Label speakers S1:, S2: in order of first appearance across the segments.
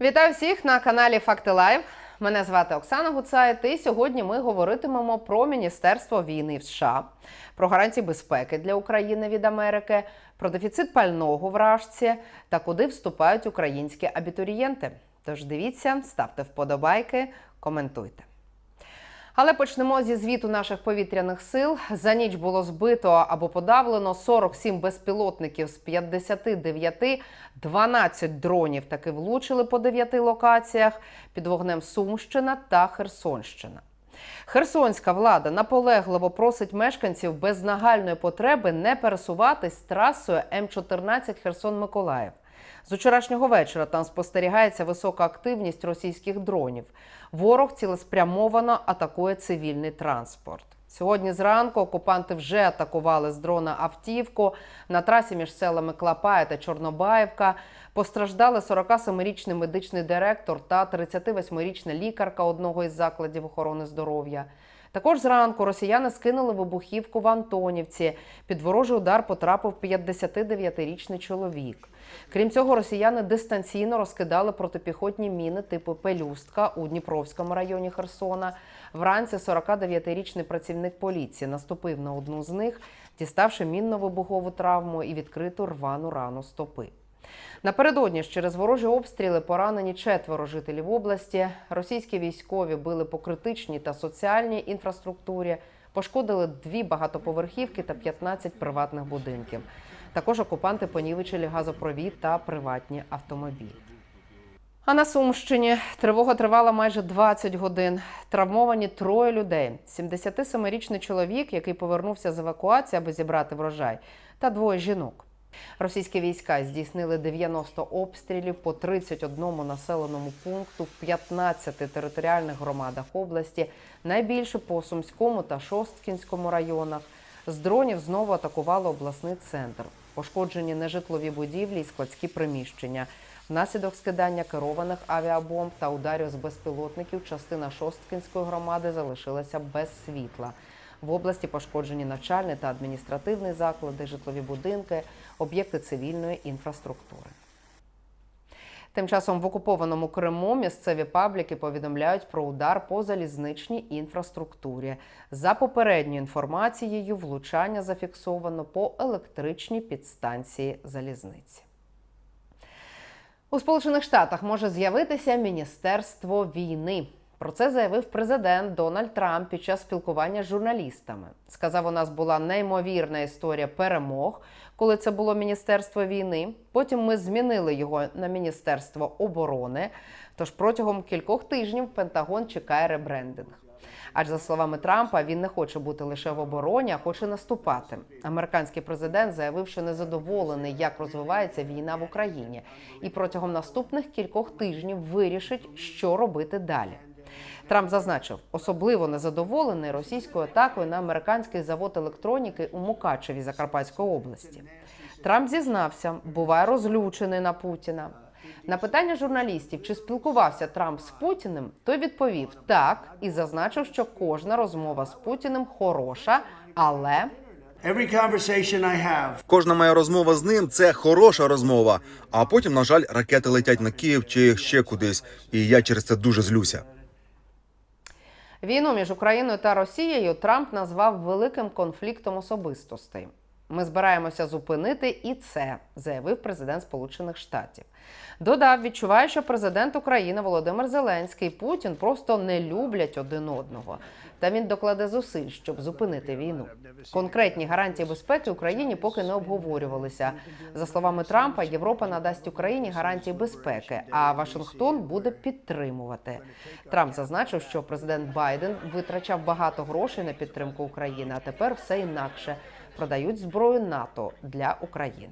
S1: Вітаю всіх на каналі Факти Лайв. Мене звати Оксана Гуцайт, і сьогодні ми говоритимемо про Міністерство війни в США, про гарантії безпеки для України від Америки, про дефіцит пального в Рашці та куди вступають українські абітурієнти. Тож дивіться, ставте вподобайки, коментуйте. Але почнемо зі звіту наших повітряних сил. За ніч було збито або подавлено 47 безпілотників з 59, 12 дронів таки влучили по 9 локаціях під вогнем Сумщина та Херсонщина. Херсонська влада наполегливо просить мешканців без нагальної потреби не пересуватись трасою М14 Херсон-Миколаїв. З вчорашнього вечора там спостерігається висока активність російських дронів. Ворог цілеспрямовано атакує цивільний транспорт. Сьогодні зранку окупанти вже атакували з дрона автівку на трасі між селами Клапая та Чорнобаївка. Постраждали 47-річний медичний директор та 38-річна лікарка одного із закладів охорони здоров'я. Також зранку росіяни скинули вибухівку в Антонівці. Під ворожий удар потрапив 59-річний чоловік. Крім цього, росіяни дистанційно розкидали протипіхотні міни типу Пелюстка у Дніпровському районі Херсона. Вранці 49-річний працівник поліції наступив на одну з них, діставши мінно-вибухову травму і відкриту рвану рану стопи. Напередодні ж через ворожі обстріли поранені четверо жителів області. Російські військові били по критичній та соціальній інфраструктурі, пошкодили дві багатоповерхівки та 15 приватних будинків. Також окупанти понівечили газопровід та приватні автомобілі. А на Сумщині тривога тривала майже 20 годин. Травмовані троє людей: 77-річний чоловік, який повернувся з евакуації, аби зібрати врожай, та двоє жінок. Російські війська здійснили 90 обстрілів по 31 населеному пункту в 15 територіальних громадах області, найбільше по Сумському та Шосткінському районах. З дронів знову атакували обласний центр. Пошкоджені нежитлові будівлі і складські приміщення. Внаслідок скидання керованих авіабомб та ударів з безпілотників частина Шосткінської громади залишилася без світла. В області пошкоджені навчальні та адміністративні заклади, житлові будинки, об'єкти цивільної інфраструктури. Тим часом в окупованому Криму місцеві пабліки повідомляють про удар по залізничній інфраструктурі. За попередньою інформацією, влучання зафіксовано по електричній підстанції залізниці. У Сполучених Штатах може з'явитися Міністерство війни. Про це заявив президент Дональд Трамп під час спілкування з журналістами. Сказав, у нас була неймовірна історія перемог, коли це було Міністерство війни. Потім ми змінили його на Міністерство оборони. Тож протягом кількох тижнів Пентагон чекає ребрендинг. Адже за словами Трампа, він не хоче бути лише в обороні, а хоче наступати. Американський президент заявив, що незадоволений, як розвивається війна в Україні, і протягом наступних кількох тижнів вирішить, що робити далі. Трамп зазначив, особливо незадоволений російською атакою на американський завод електроніки у Мукачеві Закарпатської області. Трамп зізнався, буває розлючений на Путіна. На питання журналістів, чи спілкувався Трамп з Путіним, той відповів так і зазначив, що кожна розмова з Путіним хороша, але
S2: Every conversation
S3: Кожна моя розмова з ним це хороша розмова. А потім, на жаль, ракети летять на Київ чи ще кудись, і я через це дуже злюся.
S1: Війну між Україною та Росією Трамп назвав великим конфліктом особистостей. Ми збираємося зупинити і це, заявив президент Сполучених Штатів. Додав, відчуває, що президент України Володимир Зеленський і Путін просто не люблять один одного. Та він докладе зусиль, щоб зупинити війну. Конкретні гарантії безпеки Україні поки не обговорювалися. За словами Трампа, Європа надасть Україні гарантії безпеки, а Вашингтон буде підтримувати. Трамп зазначив, що президент Байден витрачав багато грошей на підтримку України, а тепер все інакше продають зброю НАТО для України.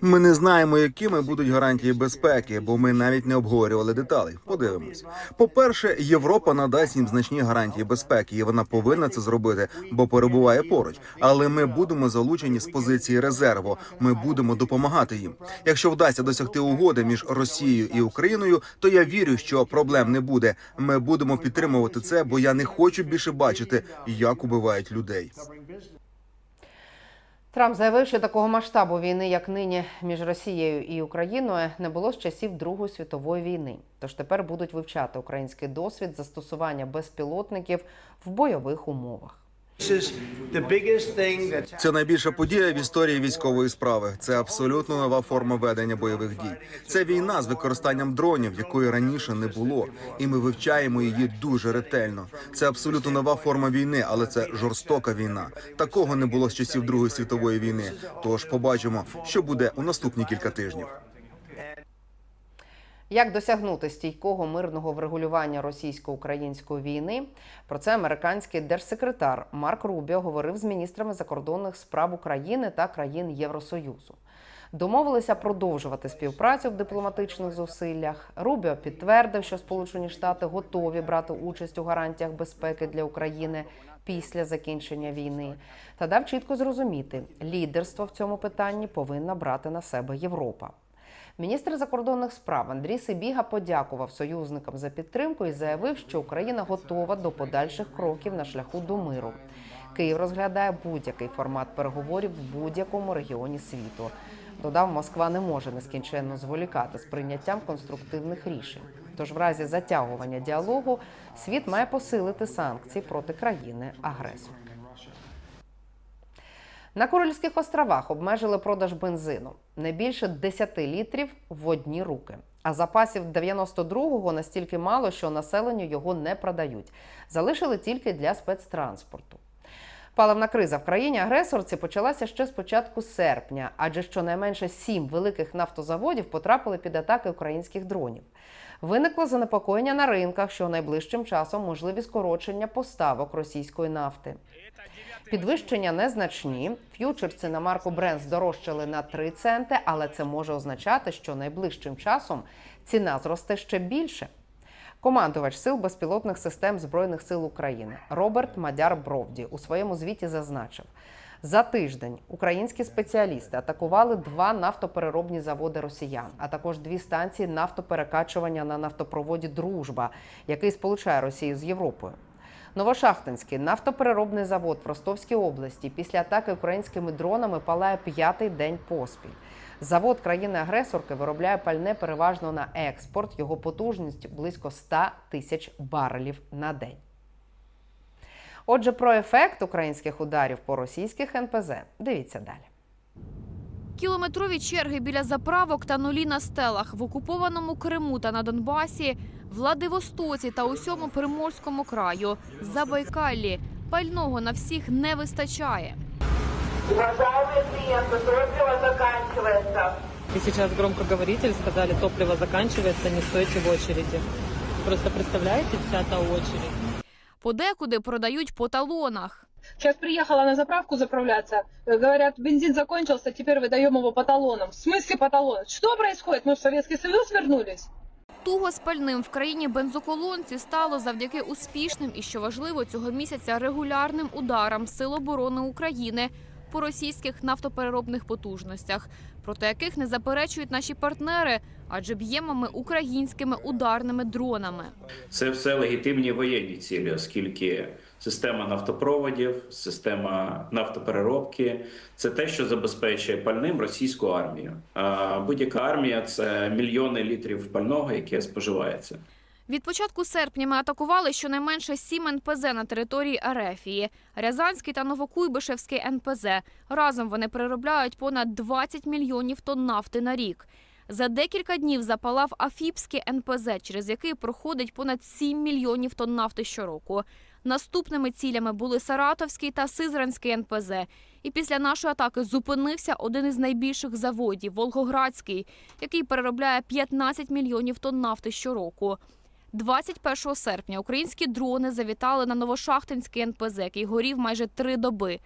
S3: Ми не знаємо, якими будуть гарантії безпеки, бо ми навіть не обговорювали деталей. Подивимось. По-перше, Європа надасть їм значні гарантії безпеки, і вона повинна це зробити, бо перебуває поруч. Але ми будемо залучені з позиції резерву. Ми будемо допомагати їм. Якщо вдасться досягти угоди між Росією і Україною, то я вірю, що проблем не буде. Ми будемо підтримувати це, бо я не хочу більше бачити, як убивають людей.
S1: Трамп заявив, що такого масштабу війни, як нині між Росією і Україною, не було з часів Другої світової війни. Тож тепер будуть вивчати український досвід застосування безпілотників в бойових умовах.
S3: Це найбільша подія в історії військової справи. Це абсолютно нова форма ведення бойових дій. Це війна з використанням дронів, якої раніше не було, і ми вивчаємо її дуже ретельно. Це абсолютно нова форма війни, але це жорстока війна. Такого не було з часів Другої світової війни. Тож побачимо, що буде у наступні кілька тижнів.
S1: Як досягнути стійкого мирного врегулювання російсько-української війни? Про це американський держсекретар Марк Рубіо говорив з міністрами закордонних справ України та країн Євросоюзу. Домовилися продовжувати співпрацю в дипломатичних зусиллях. Рубіо підтвердив, що Сполучені Штати готові брати участь у гарантіях безпеки для України після закінчення війни, та дав чітко зрозуміти, лідерство в цьому питанні повинна брати на себе Європа. Міністр закордонних справ Андрій Сибіга подякував союзникам за підтримку і заявив, що Україна готова до подальших кроків на шляху до миру. Київ розглядає будь-який формат переговорів в будь-якому регіоні світу. Додав, Москва не може нескінченно зволікати з прийняттям конструктивних рішень. Тож, в разі затягування діалогу, світ має посилити санкції проти країни-агресорки. На Курильських островах обмежили продаж бензину не більше 10 літрів в одні руки. А запасів 92-го настільки мало, що населенню його не продають. Залишили тільки для спецтранспорту. Паливна криза в країні агресорці почалася ще з початку серпня, адже щонайменше сім великих нафтозаводів потрапили під атаки українських дронів. Виникло занепокоєння на ринках, що найближчим часом можливі скорочення поставок російської нафти. Підвищення незначні. Ф'ючерси на марку Брент здорожчали на 3 центи, але це може означати, що найближчим часом ціна зросте ще більше. Командувач сил безпілотних систем Збройних сил України Роберт Мадяр Бровді у своєму звіті зазначив. За тиждень українські спеціалісти атакували два нафтопереробні заводи росіян, а також дві станції нафтоперекачування на нафтопроводі Дружба, який сполучає Росію з Європою. Новошахтинський нафтопереробний завод в Ростовській області після атаки українськими дронами палає п'ятий день поспіль. Завод країни-агресорки виробляє пальне переважно на експорт. Його потужність близько 100 тисяч барелів на день. Отже, про ефект українських ударів по російських НПЗ дивіться далі.
S4: Кілометрові черги біля заправок та нулі на стелах в окупованому Криму та на Донбасі, Владивостоці та усьому Приморському краю, Забайкаллі. Пального на всіх не вистачає.
S5: Уважаемые клиенты, топливо заканчивается.
S6: И сейчас громкоговоритель сказали, топливо заканчивается, не стойте в очереди. Просто представляете, вся та очередь.
S4: Подекуди продають по талонах.
S7: Сейчас приехала на заправку заправляться. Э, Говорят, бензин закончился, теперь выдаем его по талонам. В смысле по талонам? Что происходит? Мы в Советский Союз вернулись?
S4: Туго з пальним в країні бензоколонці стало завдяки успішним і, що важливо, цього місяця регулярним ударам Сил оборони України по російських нафтопереробних потужностях, проти яких не заперечують наші партнери, адже б'ємо ми українськими ударними дронами.
S8: Це все легітимні воєнні цілі, оскільки система нафтопроводів, система нафтопереробки це те, що забезпечує пальним російську армію. А будь-яка армія це мільйони літрів пального, яке споживається.
S4: Від початку серпня ми атакували щонайменше сім НПЗ на території Арефії. Рязанський та Новокуйбишевський НПЗ. Разом вони переробляють понад 20 мільйонів тонн нафти на рік. За декілька днів запалав Афіпський НПЗ, через який проходить понад 7 мільйонів тонн нафти щороку. Наступними цілями були Саратовський та Сизранський НПЗ. І після нашої атаки зупинився один із найбільших заводів Волгоградський, який переробляє 15 мільйонів тонн нафти щороку. 21 серпня українські дрони завітали на Новошахтинський НПЗ, який горів майже три доби.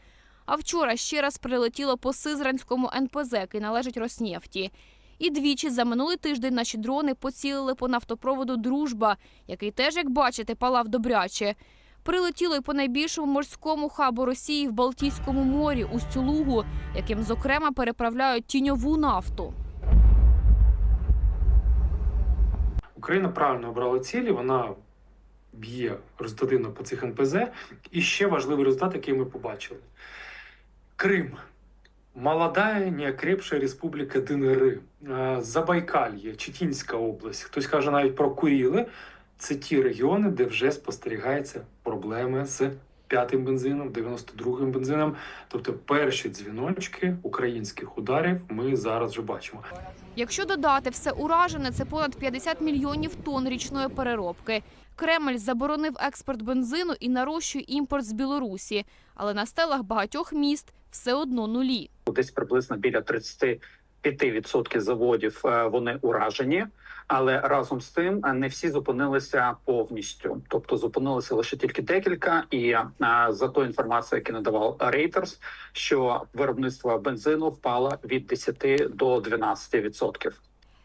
S4: А вчора ще раз прилетіло по Сизранському НПЗ, який належить Роснефті. І двічі за минулий тиждень наші дрони поцілили по нафтопроводу Дружба, який теж, як бачите, палав добряче. Прилетіло й по найбільшому морському хабу Росії в Балтійському морі Устюлугу, яким зокрема переправляють тіньову нафту.
S9: Україна правильно обрала цілі, вона б'є результативно по цих НПЗ. І ще важливий результат, який ми побачили: Крим. Молодая, неокрепшая республіка ДНР, Забайкалья, Читінська область. Хтось каже навіть про Куріли. Це ті регіони, де вже спостерігаються проблеми з п'ятим бензином, 92-м бензином. Тобто перші дзвіночки українських ударів ми зараз вже бачимо.
S4: Якщо додати все уражене, це понад 50 мільйонів тонн річної переробки. Кремль заборонив експорт бензину і нарощує імпорт з Білорусі, але на стелах багатьох міст все одно нулі.
S10: десь приблизно біля 35% заводів е, вони уражені, але разом з тим е, не всі зупинилися повністю. Тобто зупинилися лише тільки декілька. І е, за ту інформацію, яку надавав Reuters, що виробництво бензину впало від 10 до 12%.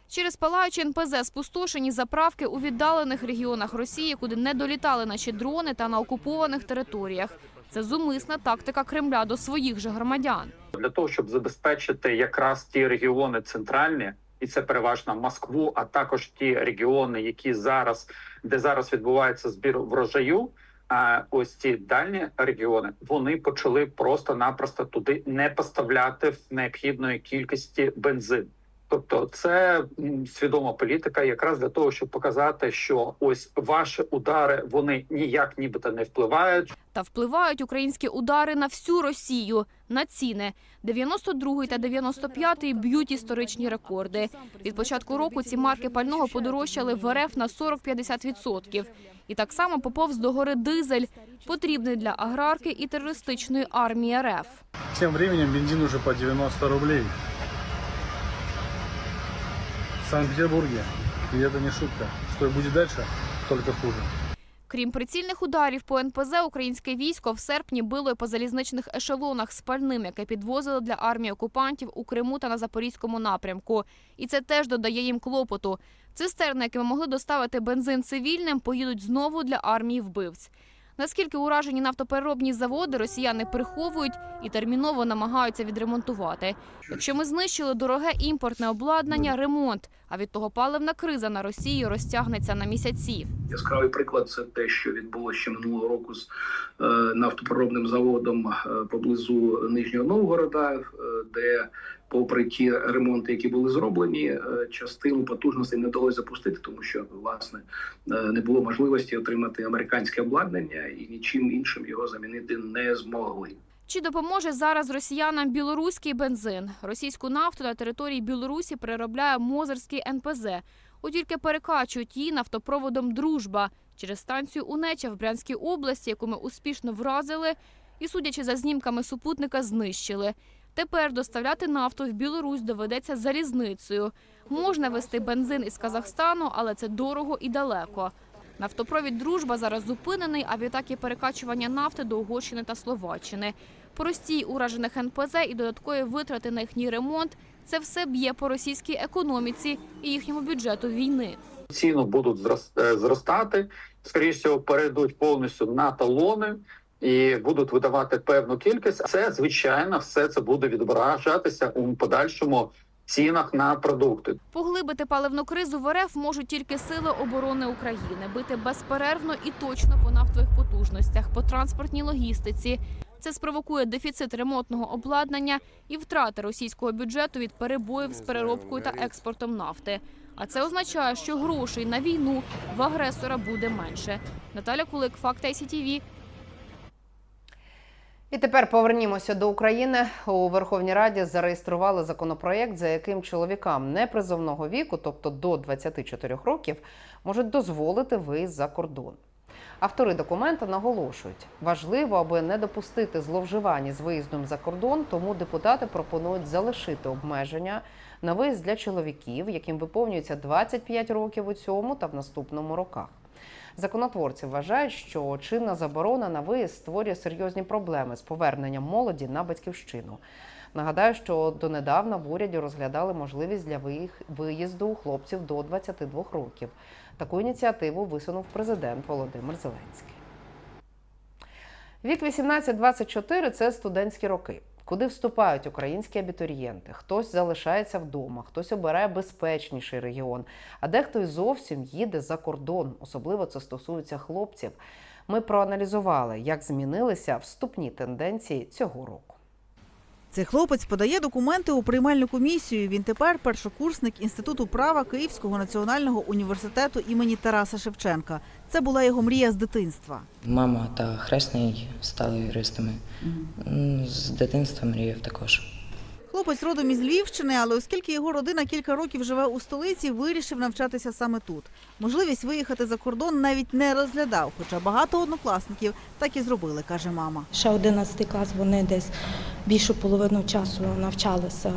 S4: Через палаючі НПЗ спустошені заправки у віддалених регіонах Росії, куди не долітали наші дрони та на окупованих територіях. Це зумисна тактика Кремля до своїх же громадян.
S10: для того, щоб забезпечити якраз ті регіони центральні, і це переважно Москву, а також ті регіони, які зараз де зараз відбувається збір врожаю. А ось ці дальні регіони вони почали просто-напросто туди не поставляти в необхідної кількості бензин. Тобто, це свідома політика, якраз для того, щоб показати, що ось ваші удари вони ніяк нібито не впливають.
S4: Та впливають українські удари на всю Росію, на ціни. 92-й та 95-й б'ють історичні рекорди. Від початку року ці марки пального подорожчали в РФ на 40-50%. І так само поповз до гори дизель, потрібний для аграрки і терористичної армії РФ.
S11: Тем временем бензин уже по 90 рублей. Санкт-Петербурге. И это не шутка. Что будет дальше, только хуже.
S4: Крім прицільних ударів по НПЗ, українське військо в серпні било по залізничних ешелонах з пальним, яке підвозили для армії окупантів у Криму та на Запорізькому напрямку. І це теж додає їм клопоту. Цистерни, якими могли доставити бензин цивільним, поїдуть знову для армії вбивць. Наскільки уражені нафтопереробні заводи росіяни приховують і терміново намагаються відремонтувати. Якщо ми знищили дороге імпортне обладнання, ремонт, а від того паливна криза на Росії розтягнеться на місяці.
S12: Яскравий приклад це те, що відбулося ще минулого року з е, нафтопереробним заводом е, поблизу Нижнього Новгорода, е, де, попри ті ремонти, які були зроблені, е, частину потужностей не вдалося запустити, тому що власне е, не було можливості отримати американське обладнання і нічим іншим його замінити не змогли.
S4: Чи допоможе зараз росіянам білоруський бензин? Російську нафту на території Білорусі переробляє Мозерський НПЗ. От тільки перекачують її нафтопроводом Дружба через станцію Унеча в Брянській області, яку ми успішно вразили, і, судячи за знімками супутника, знищили. Тепер доставляти нафту в Білорусь доведеться залізницею. Можна вести бензин із Казахстану, але це дорого і далеко. Нафтопровід Дружба зараз зупинений, а відтак і перекачування нафти до Угорщини та Словаччини. Простій уражених НПЗ і додаткові витрати на їхній ремонт це все б'є по російській економіці і їхньому бюджету війни.
S10: ціну будуть е, зростати. Скоріше всього, перейдуть повністю на талони і будуть видавати певну кількість. Це звичайно, все це буде відображатися у подальшому цінах на продукти.
S4: Поглибити паливну кризу в РФ можуть тільки сили оборони України, бити безперервно і точно по нафтових потужностях, по транспортній логістиці. Це спровокує дефіцит ремонтного обладнання і втрати російського бюджету від перебоїв з переробкою та експортом нафти. А це означає, що грошей на війну в агресора буде менше. Наталя Кулик, Факт ICTV,
S1: І тепер повернімося до України. У Верховній Раді зареєстрували законопроєкт, за яким чоловікам непризовного віку, тобто до 24 років, можуть дозволити виїзд за кордон. Автори документа наголошують, важливо, аби не допустити зловживань з виїздом за кордон, тому депутати пропонують залишити обмеження на виїзд для чоловіків, яким виповнюється 25 років у цьому та в наступному роках. Законотворці вважають, що чинна заборона на виїзд створює серйозні проблеми з поверненням молоді на батьківщину. Нагадаю, що донедавна в уряді розглядали можливість для виїзду хлопців до 22 років. Таку ініціативу висунув президент Володимир Зеленський. Вік 18-24 – це студентські роки. Куди вступають українські абітурієнти? Хтось залишається вдома, хтось обирає безпечніший регіон, а дехто й зовсім їде за кордон. Особливо це стосується хлопців. Ми проаналізували, як змінилися вступні тенденції цього року.
S13: Цей хлопець подає документи у приймальну комісію. Він тепер першокурсник інституту права Київського національного університету імені Тараса Шевченка. Це була його мрія з дитинства.
S14: Мама та хресний стали юристами. З дитинства мріяв також.
S13: Хлопець родом із Львівщини, але оскільки його родина кілька років живе у столиці, вирішив навчатися саме тут. Можливість виїхати за кордон навіть не розглядав, хоча багато однокласників так і зробили, каже мама.
S15: Ще 11 клас вони десь більшу половину часу навчалися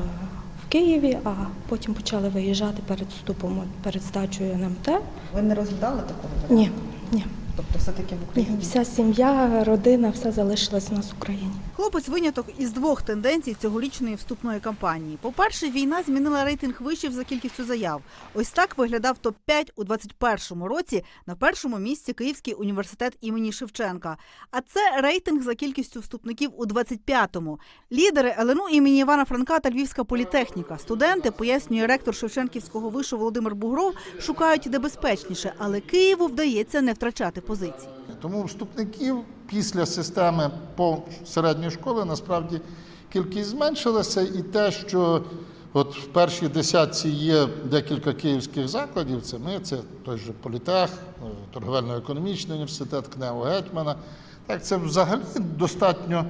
S15: в Києві, а потім почали виїжджати перед вступом, перед здачею НМТ.
S13: Ви не розглядали такого?
S15: Ні, ні,
S13: Тобто, все таки в
S15: ні. Вся сім'я, родина, все залишилась у нас в Україні.
S13: Хлопець виняток із двох тенденцій цьогорічної вступної кампанії. По-перше, війна змінила рейтинг вишів за кількістю заяв. Ось так виглядав топ-5 у 21-му році на першому місці Київський університет імені Шевченка. А це рейтинг за кількістю вступників у 25-му. Лідери ЛНУ імені Івана Франка та Львівська політехніка. Студенти, пояснює ректор Шевченківського вишу Володимир Бугров, шукають де безпечніше, але Києву вдається не втрачати позицій.
S16: Тому вступників після системи по середньої школи насправді кількість зменшилася, і те, що от в першій десятці є декілька київських закладів, це ми, це той же Політех, торговельно-економічний університет, КНЕУ Гетьмана. Так, це взагалі достатньо,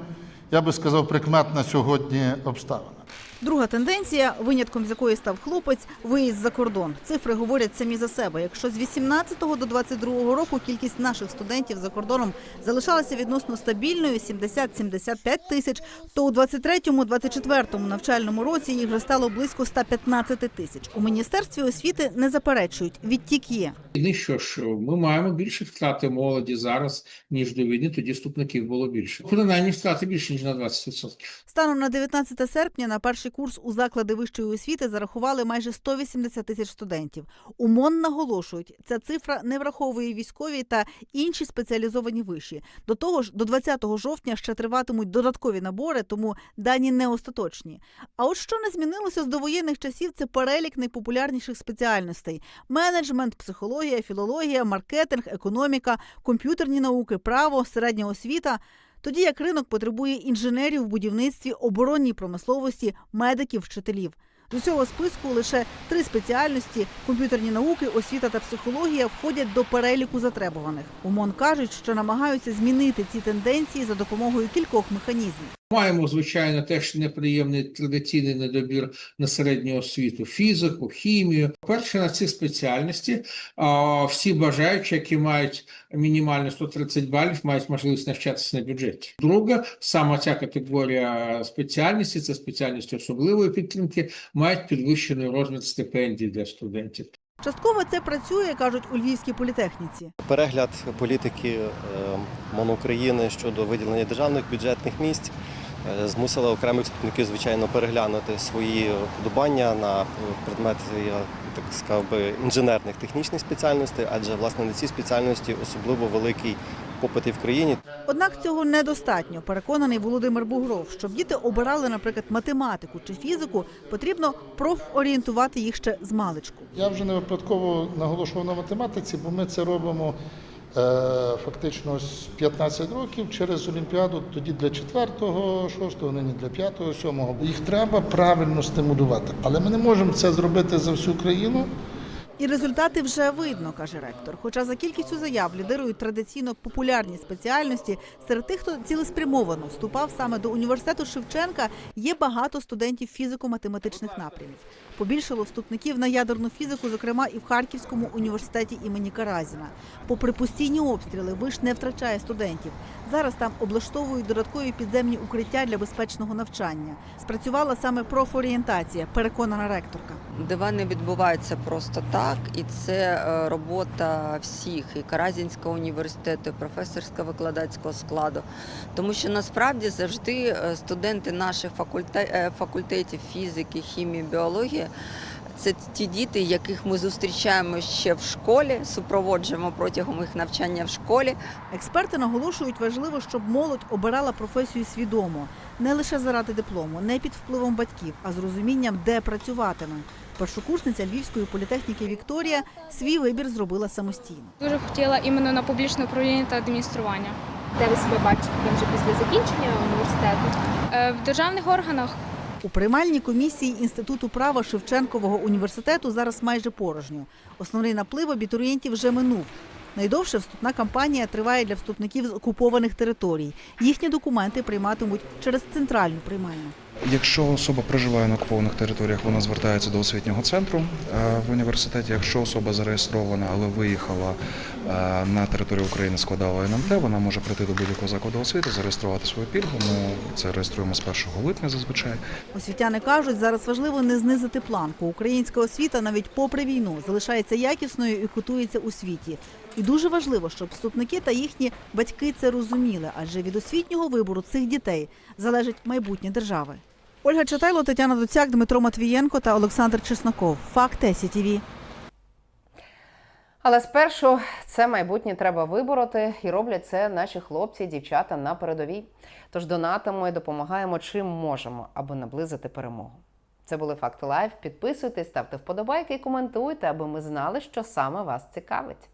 S16: я би сказав, прикметна сьогодні обставина.
S13: Друга тенденція, винятком з якої став хлопець, виїзд за кордон. Цифри говорять самі за себе. Якщо з 18 до 22 року кількість наших студентів за кордоном залишалася відносно стабільною 70-75 тисяч, то у 23-24 навчальному році їх вже стало близько 115 тисяч. У міністерстві освіти не заперечують, відтік є.
S17: Війни, що ж ми маємо більше втрати молоді зараз, ніж до війни, тоді вступників було більше. Принаймні втрати більше, ніж на 20%.
S13: Станом на 19 серпня на перший курс у заклади вищої освіти зарахували майже 180 тисяч студентів. У МОН наголошують, ця цифра не враховує військові та інші спеціалізовані виші. До того ж, до 20 жовтня ще триватимуть додаткові набори, тому дані не остаточні. А от що не змінилося з довоєнних часів, це перелік найпопулярніших спеціальностей: менеджмент, психологія, філологія, маркетинг, економіка, комп'ютерні науки, право, середня освіта. Тоді як ринок потребує інженерів в будівництві, оборонній промисловості, медиків, вчителів. З усього списку лише три спеціальності комп'ютерні науки, освіта та психологія входять до переліку затребуваних. УМОН кажуть, що намагаються змінити ці тенденції за допомогою кількох механізмів.
S17: Маємо, звичайно, теж неприємний традиційний недобір на середню освіту, фізику, хімію. Перше на ці спеціальності а, всі бажаючі, які мають мінімально 130 балів, мають можливість навчатися на бюджеті. Друга, саме ця категорія спеціальності, це спеціальності особливої підтримки, мають підвищений розмір стипендій для студентів.
S13: Частково це працює, кажуть у Львівській політехніці.
S18: Перегляд політики е, МОН України щодо виділення державних бюджетних місць змусила окремих вступників, звичайно, переглянути свої вподобання на предмет, я так сказав би, інженерних технічних спеціальностей, адже власне на ці спеціальності особливо великий попит і в країні.
S13: Однак цього недостатньо, переконаний Володимир Бугров. Щоб діти обирали, наприклад, математику чи фізику, потрібно профорієнтувати їх ще з маличку.
S16: Я вже не випадково наголошував на математиці, бо ми це робимо е, фактично з 15 років через Олімпіаду, тоді для 4-го, 6-го, нині для 5-го, 7-го. Їх треба правильно стимулювати. Але ми не можемо це зробити за всю країну.
S13: І результати вже видно, каже ректор. Хоча за кількістю заяв лідирують традиційно популярні спеціальності, серед тих, хто цілеспрямовано вступав саме до університету Шевченка, є багато студентів фізико-математичних напрямів. Побільшало вступників на ядерну фізику, зокрема і в Харківському університеті імені Каразіна. Попри постійні обстріли, виш не втрачає студентів. Зараз там облаштовують додаткові підземні укриття для безпечного навчання. Спрацювала саме профорієнтація, переконана ректорка.
S19: Дива не відбувається просто так, і це е, робота всіх і Каразінського університету, і професорсько-викладацького складу. Тому що насправді завжди е, студенти наших е, факультетів фізики, хімії, біології. Це ті діти, яких ми зустрічаємо ще в школі, супроводжуємо протягом їх навчання в школі.
S13: Експерти наголошують, важливо, щоб молодь обирала професію свідомо, не лише заради диплому, не під впливом батьків, а з розумінням, де працюватиме. Першокурсниця Львівської політехніки Вікторія свій вибір зробила самостійно.
S20: Дуже хотіла іменно на публічне управління та адміністрування. Де ви себе бачите вже після закінчення університету? Е, В державних органах
S13: У приймальній комісії Інституту права Шевченкового університету зараз майже порожньо. Основний наплив абітурієнтів вже минув. Найдовше вступна кампанія триває для вступників з окупованих територій. Їхні документи прийматимуть через центральну приймальну.
S21: Якщо особа проживає на окупованих територіях, вона звертається до освітнього центру е, в університеті. Якщо особа зареєстрована, але виїхала е, на територію України, складала НМТ, вона може прийти до будь-якого закладу освіти, зареєструвати свою пільгу. Ми це реєструємо з 1 липня зазвичай.
S13: Освітяни кажуть, зараз важливо не знизити планку. Українська освіта навіть попри війну залишається якісною і котується у світі. І дуже важливо, щоб вступники та їхні батьки це розуміли, адже від освітнього вибору цих дітей залежить майбутнє держави. Ольга Читайло, Тетяна Доцяк, Дмитро Матвієнко та Олександр Чесноков. Факт СІТІВІ.
S1: Але спершу це майбутнє треба вибороти, і роблять це наші хлопці дівчата на передовій. Тож донатимо і допомагаємо чим можемо, аби наблизити перемогу. Це були факти лайв. Підписуйтесь, ставте вподобайки і коментуйте, аби ми знали, що саме вас цікавить.